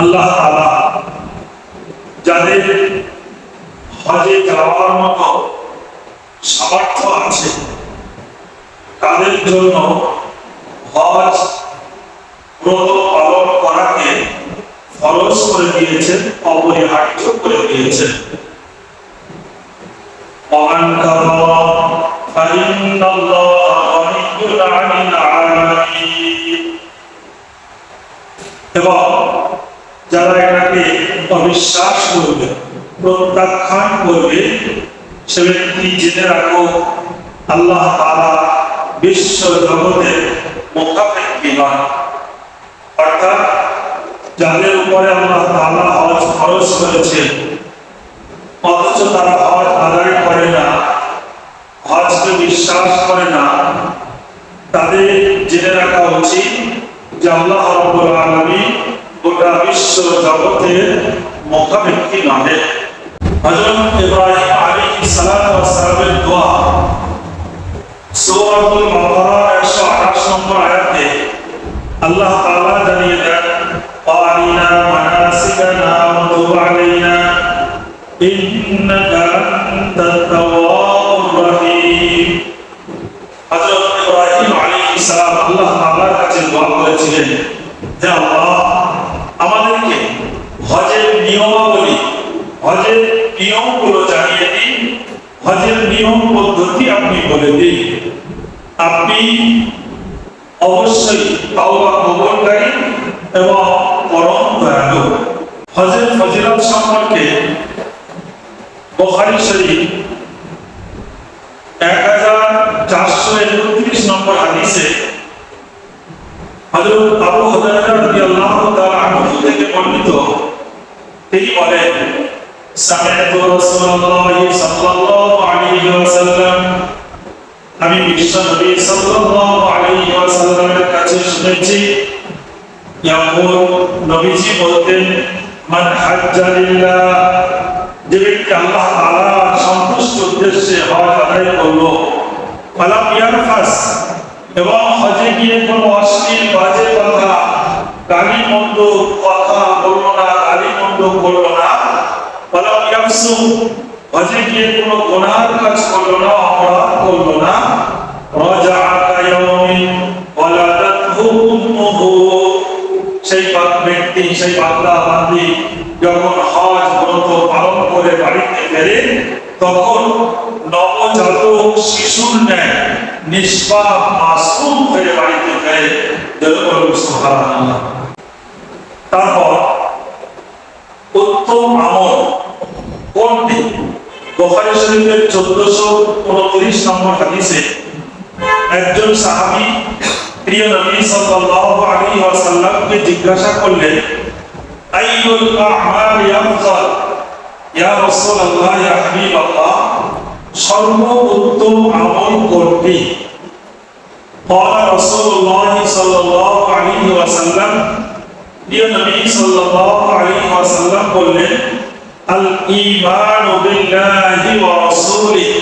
আল্লাহ যাদের হজে যাওয়ার মতো সামর্থ্য আছে, তাদের জন্য হজ ব্রত পালন করাকে খরচ করে দিয়েছেন, অপরিহার্য করে দিয়েছেন। মহান কাল ফাইন্নাল্লাহ এবং যারা এটাকে অবিশ্বাস করবে, প্রত্যাখ্যান করবে, সে ব্যক্তি জেনে রাখো, আল্লাহ তারা বিশ্ব জগতের মোকাফেক্ষি নয় অর্থাৎ যাদের উপরে আল্লাহ তাআলা হজ খরচ করেছেন, অথচ তারা হজ আদায় করে না, হজকে বিশ্বাস করে না, তাদের জেনে রাখা উচিত যে আল্লাহ রাব্বুল আলামিন গোটা বিশ্ব জগতে মুখাপেক্ষি নহে। হযরত ইব্রাহিম আলাইহিস সালাম ওয়া সালামের দোয়া সূরাতুল মাকারা 128 নম্বর আয়াতে আল্লাহ তাআলা জানিয়ে দেন করেছিলেন হে আল্লাহ আমাদেরকে হজের নিয়মাবলী, হজের নিয়মগুলো জানিয়ে দিন। হজের নিয়ম পদ্ধতি আপনি বলে দিন। আপনি অবশ্যই তাওবা কবুলকারী এবং পরম দয়ালু। হজের ফজিলত সম্পর্কে বুখারী শরীফ এক হাজার চারশো একত্রিশ নম্বর হাদিসে হযরত আবু হুরায়রা রাদিয়াল্লাহু তাআলা আনহু থেকে বর্ণিত। তিনি বলেন সামি'তু রাসূলুল্লাহ সাল্লাল্লাহু আলাইহি ওয়াসাল্লাম। আমি বিশ্ব নবী সাল্লাল্লাহু আলাইহি ওয়াসাল্লামের কাছে শুনেছি ইয়াকুল নবীজি বলতেন, মান হাজ্জা লিল্লাহ। যে ব্যক্তি আল্লাহ তাআলা সন্তুষ্ট উদ্দেশ্যে হজ আদায় করল, ফালাম ইয়ারফাস এবং হজে গিয়ে কোনো অশ্লীল বাজে কথা, গালি মন্দ কথা বলল না, গালি মন্দ করল না ইয়াফসু হজে গিয়ে কোনো গুনার কাজ করল না, অপরাধ করল না। ওয়ালাদাতহু উম্মুহু। সেই ব্যক্তি, সেই বান্দা বান্দি যখন হজ ব্রত পালন করে বাড়িতে ফেরে, তখন নবজাতক শিশুর ন্যায় নিষ্পাপ মাসুম হয়ে বাড়িতে ফেরে তারপর উত্তম আমল কোনটি? বুখারী শরীফের 1429 নম্বর হাদিসে একজন সাহাবী প্রিয় নবী সাল্লাল্লাহু আলাইহি ওয়াসাল্লামকে জিজ্ঞাসা করলেন, আইয়ুল আ'মালি আফদাল ইয়া রাসূলুল্লাহ ইয়া হাবিবাল্লাহ। সর্বোত্তম আমল কোনটি قال رسول الله صلى الله عليه وسلم প্রিয় নবী সাল্লাল্লাহু আলাইহি ওয়াসাল্লাম বললেন আল ঈমান বিল্লাহি ওয়া রাসূলিহি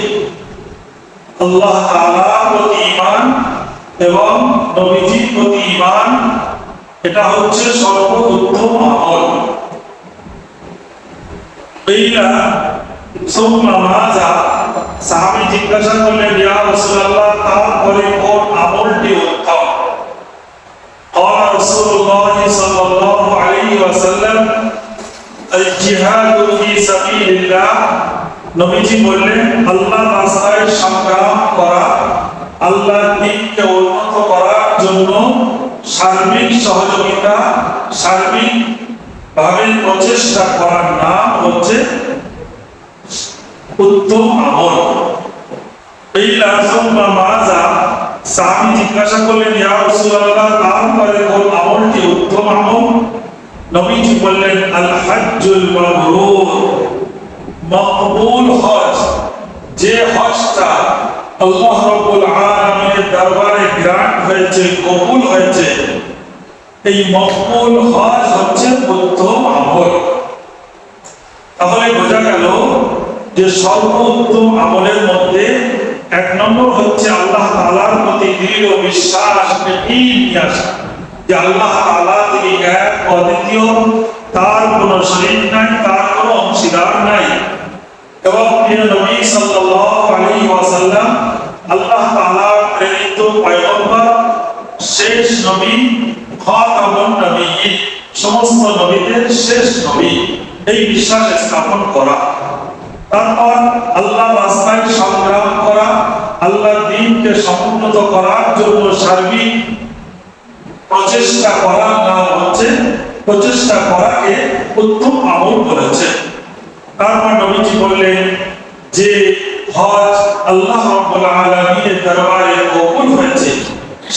আল্লাহ তাআলার প্রতি ঈমান এবং নবীজির প্রতি ঈমান এটা হচ্ছে সর্বোত্তম আমল এইটা সুম্মা মাযা সাহাবী জিজ্ঞাসা করলেন ইয়া রাসূলুল্লাহ তারপরে কোন আমলটি উত্তম قال رسول الله صلى الله عليه وسلم الجهاد في سبيل الله নবীজি বললেন আল্লাহ রাস্তায় সংগ্রাম করা আল্লাহর দিনকে উন্নত করার জন্য সার্বিক সহযোগিতা সার্বিক ভাবে প্রচেষ্টা করার নাম হচ্ছে উত্তম আমল। এই লাসুম্মা মাজা সাহাবী জিজ্ঞাসা করলেন, ইয়া রাসূলুল্লাহ তারপরে কোন আমলটি উত্তম আমল? নবীজি বললেন আল হজ্জুল মাবরুর, মকবুল হজ। যে হজটা আল্লাহ রাব্বুল আলামিনের দরবারে গ্রান্ট হয়েছে, কবুল হয়েছে, এই মকবুল হজ হচ্ছে উত্তম আমল। তাহলে বোঝা গেল যে সর্বোত্তম আমলের মধ্যে এক নম্বর হচ্ছে আল্লাহ তালার প্রতি দৃঢ় বিশ্বাস নিয়ে আসা যে আল্লাহ তাআলা তিনি এক অদ্বিতীয় তার কোনো শরীর নাই, তার কোনো অংশীদার নাই। এবং প্রিয় নবী সাল্লাল্লাহু আলাইহি ওয়াসাল্লাম আল্লাহ তাআলার প্রেরিত পয়গম্বর, শেষ নবী, খাতামুন নবিয়্যিন, সমস্ত নবীদের শেষ নবী। এই বিশ্বাস স্থাপন করা। তারপর আল্লাহ রাস্তায় সংগ্রাম করা, আল্লাহ দিনকে সমুন্নত করার জন্য সার্বিক প্রচেষ্টা করার নাম হচ্ছে, প্রচেষ্টা করাকে উত্তম আমল বলেছে তারপর নবীজি বললেন যে হজ আল্লাহ রাব্বুল আলামিনের দরবারে কবুল হয়েছে।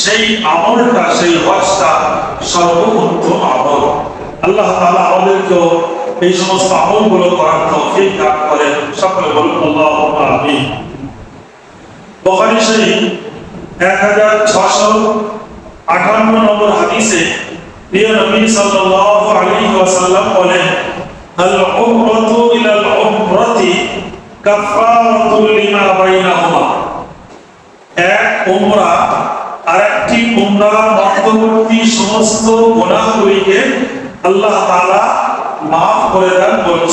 সেই আমলটা, সেই হজটা সর্বোত্তম আমল। আল্লাহ তাআলা আমাদেরকেও এই সমস্ত আমলগুলো করার তৌফিক দান করেন। সকলে বলুন, আল্লাহুম্মা আমিন। বুখারী শরীফ 1658 নম্বর হাদিসে প্রিয় নবী ওয়াসাল্লাম বলেন এক আরেকটি সমস্ত আল্লাহ করে দেন বলুন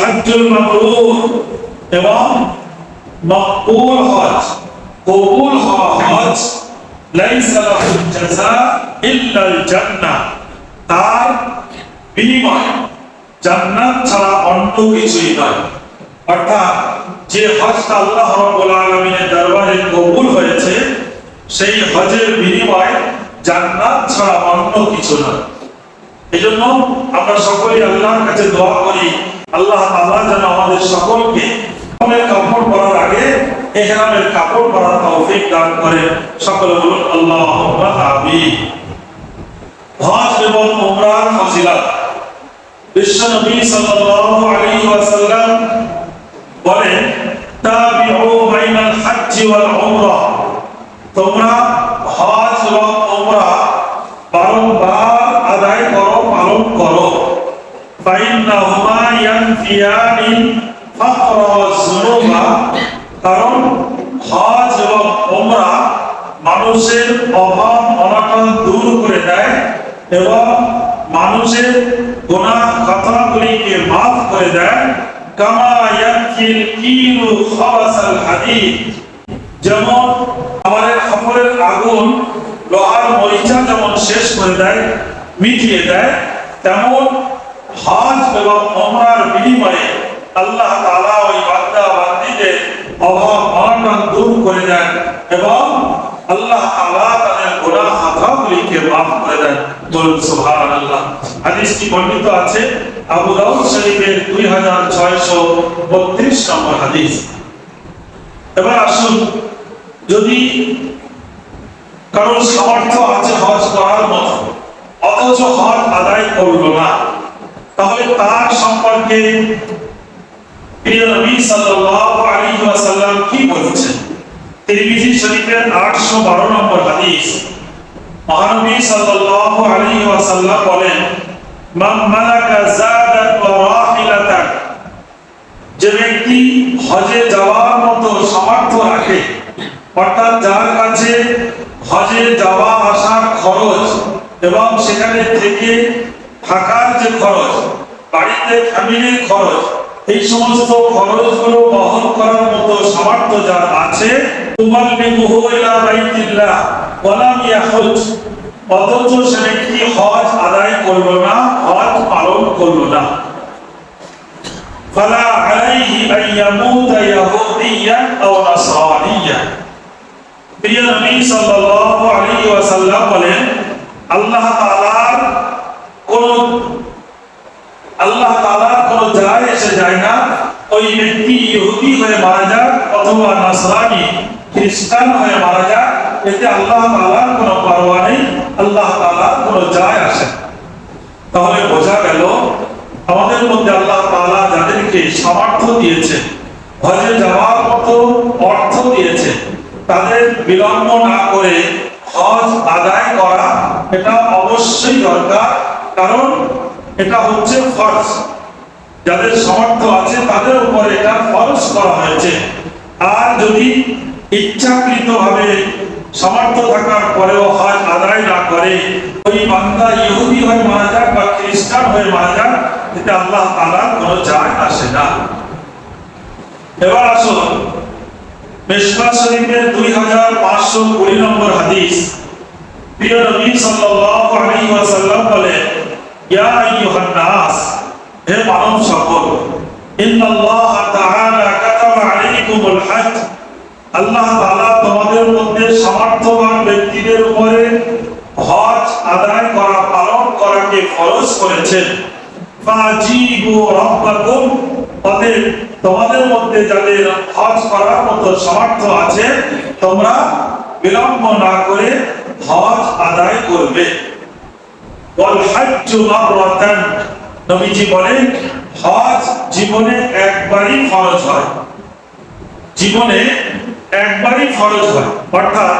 হজ্জুল এবং হজ, কবুল হওয়া হজ জাযা ইল্লা আল জান্নাহ। তার বিনিময় জান্নাত ছাড়া অন্য কিছুই নয়। অর্থাৎ যে হজটা আল্লাহ রাব্বুল আলামিনের দরবারে কবুল হয়েছে, সেই হজের বিনিময় জান্নাত ছাড়া অন্য কিছু নয়। এজন্য আমরা সকলেই আল্লাহর কাছে দোয়া করি। আল্লাহ তাআলা যেন আমাদের সকলকে কাপড় পরার আগে ইহরামের কাপড় পরার তৌফিক দান করে। সকলে বলুন, আল্লাহুম্মা আমিন। হজ এবং উমরার ফজিলত। বিশ্ব নবী সাল্লাল্লাহু আলাইহি ওয়াসাল্লাম বলেন, তাবিউ বাইনাল হজ্জ ওয়াল উমরা। তোমরা হজ এবং উমরা বারংবার আদায় করো পালন করো ফাইন্নাহুমা ফাকর কারণ হজ এবং উমরা মানুষের অভাব অনটন দূর করে দেয় এবং মানুষের গুনাহ কথাগুলিকে মাফ করে দেয়। কামা ইয়াকিল কিলু খাবাসাল হাদিদ। যেমন আমাদের খবরের আগুন লোহার মরিচা যেমন শেষ করে দেয়, মিটিয়ে দেয়, তেমন হজ এবং ওমরার বিনিময়ে আল্লাহ তাআলা ওই বান্দা বান্দীদের অভাব অনটন দূর করে দেন এবং আল্লাহ তাআলা তাদের গুনাহ খাতাগুলিকে মাফ করে দেন। বলুন সুবহানাল্লাহ। হাদিসটি বর্ণিত আছে আবু দাউদ শরীফের 2632 নম্বর হাদিস। এবার আসুন, যদি কারোর সামর্থ্য আছে হজ করার মতো, অথচ হজ আদায় করল না তাহলে তার সম্পর্কে প্রিয় নবী সাল্লাল্লাহু আলাইহি ওয়াসাল্লাম কি বলেছেন? তিরমিজি শরীফের 812 নম্বর হাদিস। মহানবী সাল্লাল্লাহু আলাইহি ওয়াসাল্লাম বলেন, মান মালাকা জাদান ওয়া রাহিলাতান। যে ব্যক্তি হজে যাওয়ার মতো সামর্থ্য রাখে, অর্থাৎ যার কাছে হজে যাওয়া আসার খরচ এবং সেখানে থেকে থাকার যে খরচ, বাড়িতে ফ্যামিলির খরচ, এই সমস্ত খরচগুলো বহন করার মতো সামর্থ্য যার আছে তোমার বিমুহু ইলা বাইতিল্লাহ, ওয়ালাম ইয়াহুজ। অথচ সে হজ আদায় না, হজ পালন করল না। ফালা আলাইহি আও প্রিয় নবী সাল্লাল্লাহু আলাইহি ওয়াসাল্লাম বলেন, আল্লাহ অথবা নাসরানি খ্রিস্টান হয়ে মারা যায় এতে আল্লাহ তাআলার কোনো পারোয়া নেই, আল্লাহ তাআলার কোনো যায় আসে তাহলে বোঝা গেল, আমাদের মধ্যে আল্লাহ তাআলা যাদেরকে সামর্থ্য দিয়েছে, হজে যাওয়ার মতো অর্থ দিয়েছে, তাদের বিলম্ব না করে হজ আদায় করা এটা অবশ্যই দরকার, কারণ এটা হচ্ছে ফরজ। যাদের সামর্থ্য আছে তাদের উপরে এটা ফরজ করা হয়েছে। আর যদি ইচ্ছাকৃতভাবে সামর্থ্য থাকার পরেও হজ আদায় না করে, ওই বান্দা ইহুদি হয়ে মারা যাক বা খ্রিস্টান হয়ে মারা যাক, এতে আল্লাহ তাআলার কোনো যায় আসে না। এবার আসুন শরীফের দুই হাজার পাঁচশো কুড়ি নম্বর হাদিস। প্রিয় নবী সাল্লাল্লাহু ইয়া হে মানব সকল, ইন্নাল্লাহ তাআলা আলাইকুমুল হজ আল্লাহ তাআলা তোমাদের মধ্যে সামর্থ্যবান ব্যক্তিদের উপরে হজ আদায় করা, পালন করাকে ফরজ করেছেন। ফাজিবু রাব্বাকুম, অতএব তোমাদের মধ্যে যাদের হজ করার মতো সামর্থ্য আছে, তোমরা বিলম্ব না করে হজ আদায় করবে। ওয়াল হাজ্জু মাররাতান, নবীজি বলেন, হজ জীবনে একবারই ফরজ হয়। জীবনে একবারই ফরজ হয়। অর্থাৎ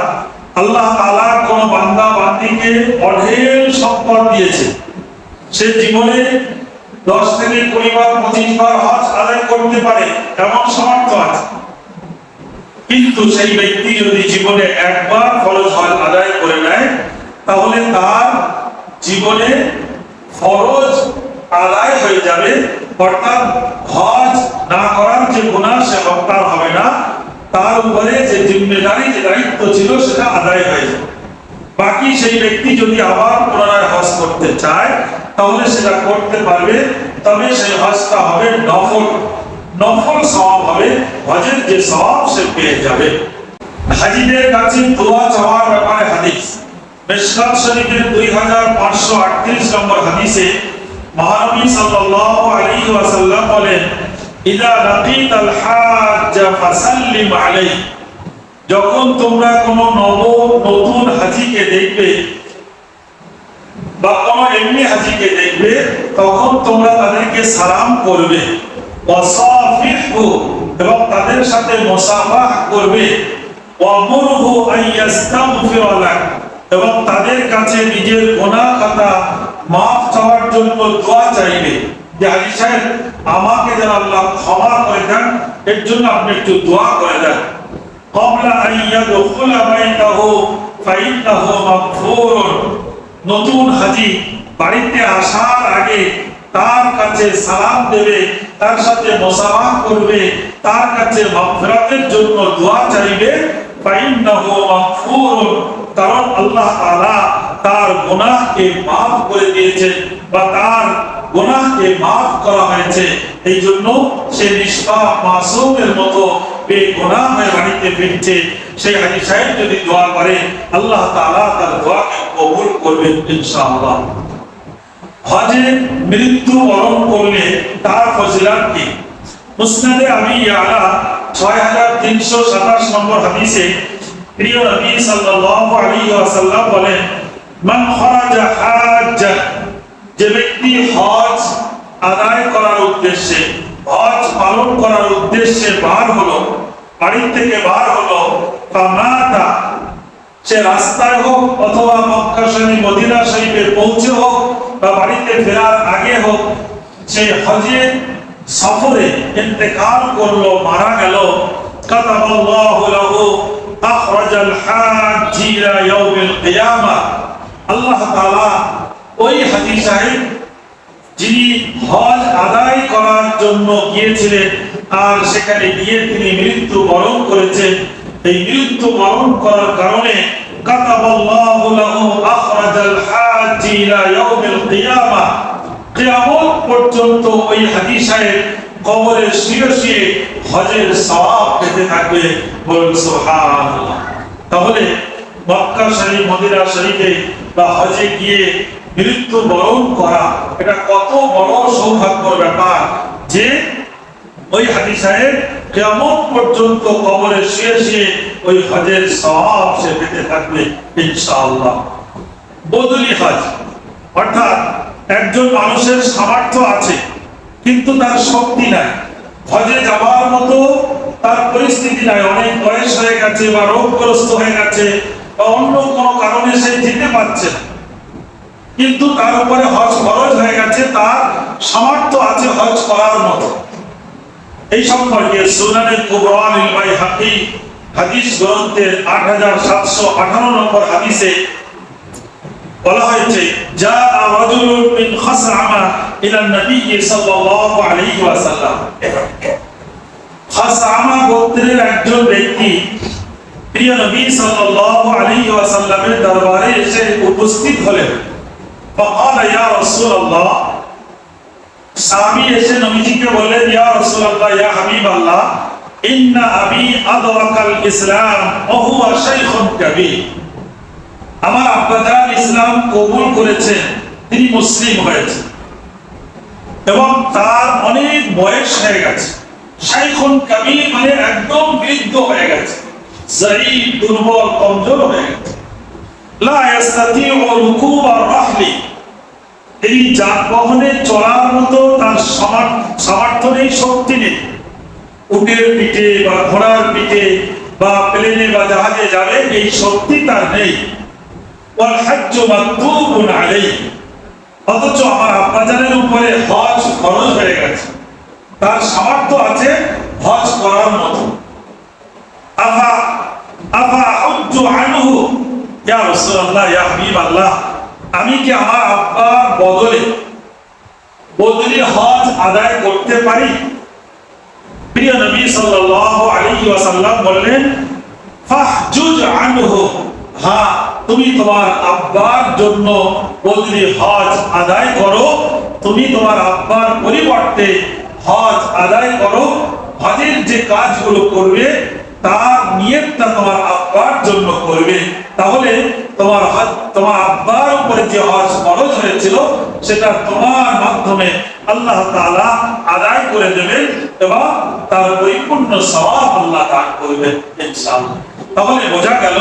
আল্লাহ তাআলা কোন বান্দা, বান্দিকে অঢেল সম্পদ দিয়েছে। সে জীবনে দশ থেকে কুড়ি বার, পঁচিশ বার হজ আদায় করতে পারে, এমন সামর্থ্য আছে। কিন্তু সেই ব্যক্তি যদি জীবনে একবার ফরজ হজ আদায় করে নেয়, তাহলে তার জীবনে ফরজ আদায় হয়ে যাবে অর্থাৎ হজ না করার যে গুনাহ সে হত্যার হবে না, তার উপরে যে জিম্মেদারি, যে দায়িত্ব ছিল, সেটা আদায় হয়ে যাবে। বাকি সেই ব্যক্তি যদি আবার পুনরায় হজ করতে চায়, তাহলে সেটা করতে পারবে, তবে সেই হজটা হবে নফল। নফল সওয়াব হবে, হজের যে সওয়াব সে পেয়ে যাবে। হাজিদের কাছে দোয়া চাওয়ার ব্যাপারে হাদিস। মিশকাত শরীফের 2538 নম্বর হাদিসে মহানবী সাল্লাল্লাহু আলাইহি বলেন, ইদা লাকিতাল হাজ্জ ফাসাল্লিম আলাইহি। যখন তোমরা কোন নব, নতুন হাজিকে দেখবে বা কোন এমনি হাজিকে দেখবে, তখন তোমরা তাদেরকে সালাম করবে। ওয়াসাফিহু, এবং তাদের সাথে মুসাফাহ করবে। ওয়ামুরহু আইয়াস্তাগফির লাক, এবং তাদের কাছে নিজের গুনাহ খাতা মাফ চাওয়ার জন্য দোয়া চাইবে যে আমাকে যেন আল্লাহ ক্ষমা করে দেন, এর জন্য আপনি একটু দোয়া করে দেন। কমলা আইয়া দখুলা বাইতাহ ফাইতাহ মাগফুর নতুন হাজি বাড়িতে আসার আগে তার কাছে সালাম দেবে, তার সাথে মোসাফা করবে, তার কাছে মাগফিরাতের জন্য দোয়া চাইবে। ফাইন্নাহু মাগফুর কারণ আল্লাহ তাআলা তার গুনাহকে maaf করে দিয়েছেন বা তার গুনাহকে maaf করা হয়েছে। এই জন্য সে নিষ্পাপ, মাসুমের মতো বেগুনাহ হয়ে বাড়িতে ফিরছে। সেই হাজি সাহেব যদি দোয়া করে, আল্লাহ তাআলা তার দোয়াকে কবুল করবেন ইনশাআল্লাহ। হজে মৃত্যু বরণ করলে তার ফজিলত কি? মুসনাদে আবি ইয়ালা 6327 নম্বর হাদিসে প্রিয় নবী সাল্লাল্লাহু আলাইহি ওয়াসাল্লাম বলেন মান খরাজা হাজ্জা যে ব্যক্তি হজ আদায় করার উদ্দেশ্যে, হজ পালন করার উদ্দেশ্যে বার হলো, বাড়ি থেকে বার হলো ফামাতা সে রাস্তায় হোক অথবা মক্কা শরীফ মদিনা শরীফে পৌঁছে হোক বা বাড়িতে ফেরার আগে হোক, সে হজে সফরে ইন্তেকাল করল, মারা গেল। কাতাবাল্লাহু লাহু, আখরাজাল হাজ্জি ইলা ইয়াউমিল কিয়ামা। আল্লাহ তাআলা ওই হাজী সাহেব যিনি হজ আদায় করার জন্য গিয়েছিলেন, আর সেখানে গিয়ে তিনি মৃত্যু বরণ করেছেন। এই মৃত্যু বরণ করার কারণে পর্যন্ত ওই হাজী সাহেব কবরে শুয়ে শুয়ে হজের সওয়াব পেতে থাকবে বলুন সুবহানাল্লাহ। তাহলে মক্কা শরীফ, মদিনা শরীফে বা হজে গিয়ে মৃত্যু বরণ করা, এটা কত বড় সৌভাগ্যর ব্যাপার যে ওই হাদি সাহেব কেমন পর্যন্ত কবরে শুয়ে শুয়ে ওই হজের সব সে পেতে থাকবে ইনশাআল্লাহ। বদলি হজ, অর্থাৎ একজন মানুষের সামর্থ্য আছে, কিন্তু তার শক্তি নাই। হজে যাওয়ার মতো তার পরিস্থিতি নাই, অনেক বয়স হয়ে গেছে বা রোগগ্রস্ত হয়ে গেছে বা অন্য কোনো কারণে সে যেতে পারছে না। কিন্তু তার উপরে হজ খরচ হয়ে গেছে, তার সামর্থ্য আছে হজ করার মতো। এই সম্পর্কে কুবরান ইলমাই হাকি হাদিস গ্রন্থের আট হাজার সাতশো আঠারো নম্বর হাদিসে বলা হয়েছে যা নবী সাল্লাল্লাহু আলাইহি ওয়াসাল্লাম। গোত্রের একজন ব্যক্তি প্রিয় নবী সাল্লাল্লাহু আলাইহি ওয়াসাল্লামের দরবারে এসে উপস্থিত হলেন فقال يا رسول الله সাহাবী এসে নবীজিকে বললেন ইয়া রাসূলুল্লাহ ইয়া হাবিবাল্লাহ ইন্না আবি আদরাকাল ইসলাম ওয়া হুয়া শাইখুন কাবীর আমার আব্বাজান ইসলাম কবুল করেছেন তিনি মুসলিম হয়েছে এবং তার অনেক বয়স হয়ে গেছে শাইখুন কাবীর মানে একদম বৃদ্ধ হয়ে গেছে জয়ীব দুর্বল কমজোর হয়ে আর যানবাহনে মতো তার নেই শক্তি নেই। উটের পিঠে বা ঘোড়ার পিঠে বা প্লেনে বা জাহাজে যাবে, এই শক্তি নেই। অথচ আমার উপরে হজ খরচ হয়ে গেছে। তার সামর্থ্য আছে হজ করার মতো। আফা আফা হুজ্জু আনহু। ইয়া রাসূলুল্লাহ, ইয়া হাবিবাল্লাহ, আমি কি আমার আব্বার বদলে বদলি হজ আদায় করতে পারি? প্রিয় নবী সাল্লাল্লাহু আলাইহি ওয়াসাল্লাম বললেন, ফাহজুজ আনহু। হ্যাঁ তুমি তোমার আব্বার জন্য বদলি হজ আদায় করো। তুমি তোমার আব্বার পরিবর্তে হজ আদায় করো। হজের যে কাজগুলো করবে তার নিয়তটা তোমার আব্বার জন্য করবে। তাহলে তোমার তোমার আব্বার উপরে যে হজ ফরজ হয়েছিল, সেটা তোমার মাধ্যমে আল্লাহ আদায় করে দেবেন এবং তার পরিপূর্ণ আল্লাহ দান করবেন তাহলে বোঝা গেল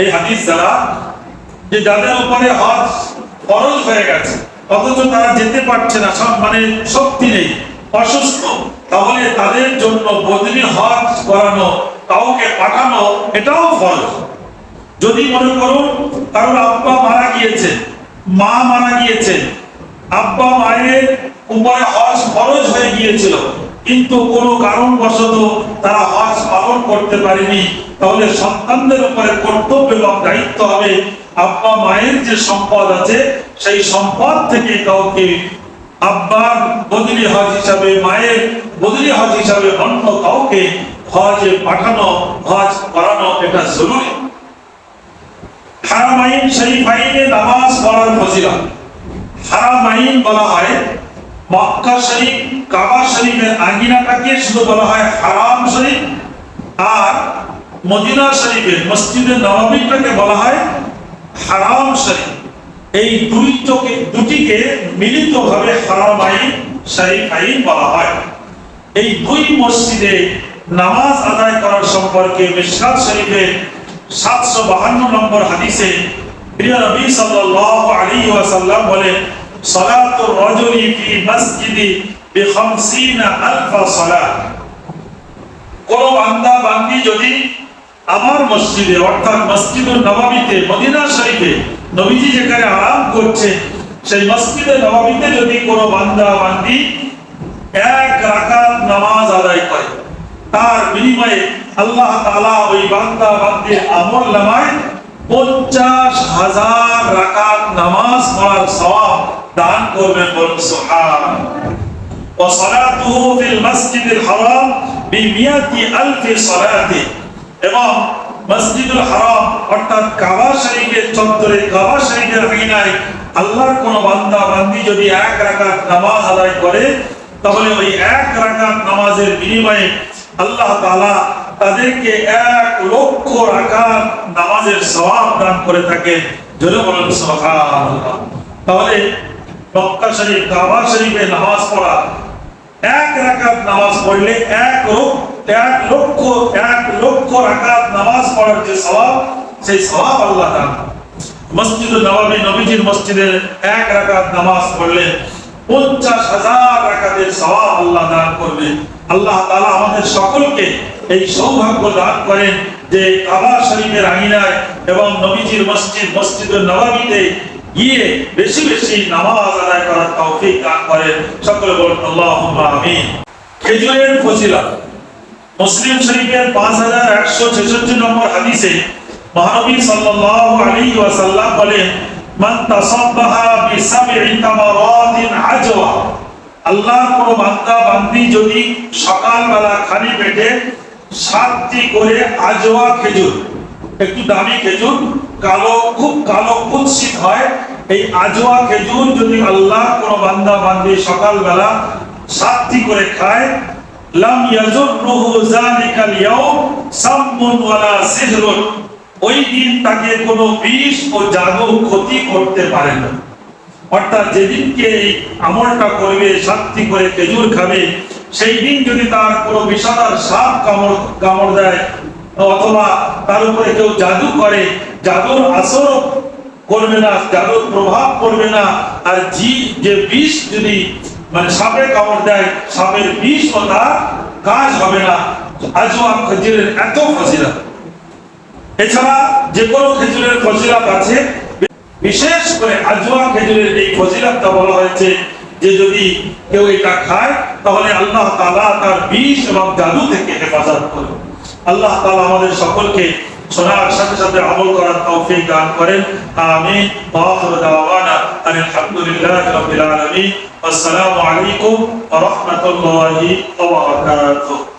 এই হাদিস দ্বারা যে যাদের উপরে হজ ফরজ হয়ে গেছে, অথচ তারা যেতে পারছে না, সব মানে শক্তি নেই, অসুস্থ, তাহলে তাদের জন্য বদলি হজ করানো কাউকে পাঠানো এটাও ফরজ। যদি মনে করুন, কারোর আব্বা মারা গিয়েছে, মা মারা গিয়েছে, আব্বা মায়ের উপরে হজ ফরজ হয়ে গিয়েছিল, কিন্তু কোনো কারণবশত তারা হজ পালন করতে পারেনি, তাহলে সন্তানদের উপরে কর্তব্য এবং দায়িত্ব হবে আব্বা মায়ের যে সম্পদ আছে, সেই সম্পদ থেকে কাউকে আব্বার বদলি হজ হিসাবে, মায়ের বদলি হজ হিসাবে অন্য কাউকে হজে পাঠানো, হজ করানো এটা জরুরি। হারামাইন শরীফাইনে নামাজ পড়ার ফজিলত। হারামাইন বলা হয়, মক্কা শরীফ, কাবা শরীফের আঙ্গিনাটাকে শুধু বলা হয় হারাম শরীফ, আর মদিনা শরীফের মসজিদে নববীটাকে বলা হয় হারাম শরীফ। এই দুইটাকে, দুটিকে মিলিতভাবে হারামাইন শরীফাইন বলা হয়। এই দুই মসজিদে নামাজ আদায় করার সম্পর্কে মিশকাত শরীফের সাতশো বাহান্ন নম্বর হাদিসে প্রিয় নবী সাল্লাল্লাহু আলাইহি ওয়াসাল্লাম সালাতু রাজুলি ফি বি 50 আলফ সালাত কোন বান্দা, বান্দি যদি আমার মসজিদে, অর্থাৎ মসজিদুল নববীতে, মদিনা শরীফে নবীজি যেখানে আরাম করছে, সেই মসজিদে নববীতে যদি কোনো বান্দা, বান্দি এক রাকাত নামাজ আদায় করে তার বিনিময়ে আল্লাহ তালা ওই বান্দা বান্দে আমল নামায় পঞ্চাশ হাজার রাকাত নামাজ পড়ার সওয়াব দান করবেন বলুন সুবহান ও সালাতুহু ফিল মসজিদুল হারাম বিমিয়াতি আলফি সালাতি। এবং মসজিদুল হারাম অর্থাৎ কাবা শরীফের চত্বরে, কাবা শরীফের আইনায় আল্লাহর কোন বান্দা, বান্দি যদি এক রাকাত নামাজ আদায় করে, তাহলে ওই এক রাকাত নামাজের বিনিময়ে আল্লাহ তালা তাদেরকে এক লক্ষ রাকাত নামাজের সওয়াব দান করে থাকে। জোরে বলেন তাহলে মক্কা শরীফ কাবা শরীফে নামাজ পড়া, এক রাকাত নামাজ পড়লে এক এক লক্ষ এক লক্ষ রাকাত নামাজ পড়ার যে সওয়াব, সেই সওয়াব আল্লাহ দান। মসজিদ নবাবী নবীজির মসজিদে এক রাকাত নামাজ পড়লে পঞ্চাশ হাজার রাকাতের সওয়াব আল্লাহ দান করবে আল্লাহ তাআলা আমাদের সকলকে এই সৌভাগ্য দান করেন যে কাবা শরীফের আঙিনায় এবং নবীজির মসজিদ মসজিদ নবাবীতে গিয়ে বেশি বেশি নামাজ আদায় করার তৌফিক দান করেন। সকলে বলুন, আল্লাহুম্মা আমিন। খেজুরের ফজিলত। মুসলিম শরীফের পাঁচ হাজার একশো ছেষট্টি নম্বর হাদিসে মহানবী সাল্লাল্লাহু আলাইহি ওয়াসাল্লাম বলেন মান তাসাব্বাহা বিসাবঈ তামারাতিন আজওয়া। আল্লাহর কোন বান্দা, বান্দি যদি সকালবেলা খালি পেটে সাতটি করে আজওয়া খেজুর, একটু দামি খেজুর, কালো, খুব কালো কুৎসিত হয়, এই আজওয়া খেজুর যদি আল্লাহ কোন বান্দা, বান্দি সকালবেলা সাতটি করে খায়, লাম ইয়াজুরুহু যালিকাল ইয়াউম সাম্মুন ওয়ালা সিহরুন। ওই দিন তাকে কোনো বিষ ও জাদু ক্ষতি করতে পারে না। অর্থাৎ যেদিনকে এই আমলটা করবে, সাতটি করে খেজুর খাবে, সেই দিন যদি তার কোনো বিষাদার সাপ কামড় কামড় দেয়, অথবা তার উপরে কেউ জাদু করে, জাদুর আসর করবে না, জাদুর প্রভাব পড়বে না, আর জি, যে বিষ যদি মানে সাপে কামড় দেয়, সাপের বিষ ও তার কাজ হবে না। আজওয়া খেজুরের এত ফজিলত। এছাড়া যে কোনো খেজুরের ফজিলত আছে, বিশেষ করে আজওয়া খেজুরের এই ফজিলতটা বলা হয়েছে যে যদি কেউ এটা খায়, তাহলে আল্লাহ তাআলা তার বিষ এবং জাদু থেকে হেফাজত করে আল্লাহ তাআলা আমাদের সকলকে শোনার সাথে সাথে আমল করার তৌফিক দান করেন। দাওয়ানা আলহামদুলিল্লাহি রাব্বিল আলামিন। আসসালামু আলাইকুম ওয়া রাহমাতুল্লাহি ওয়া বারাকাতুহু।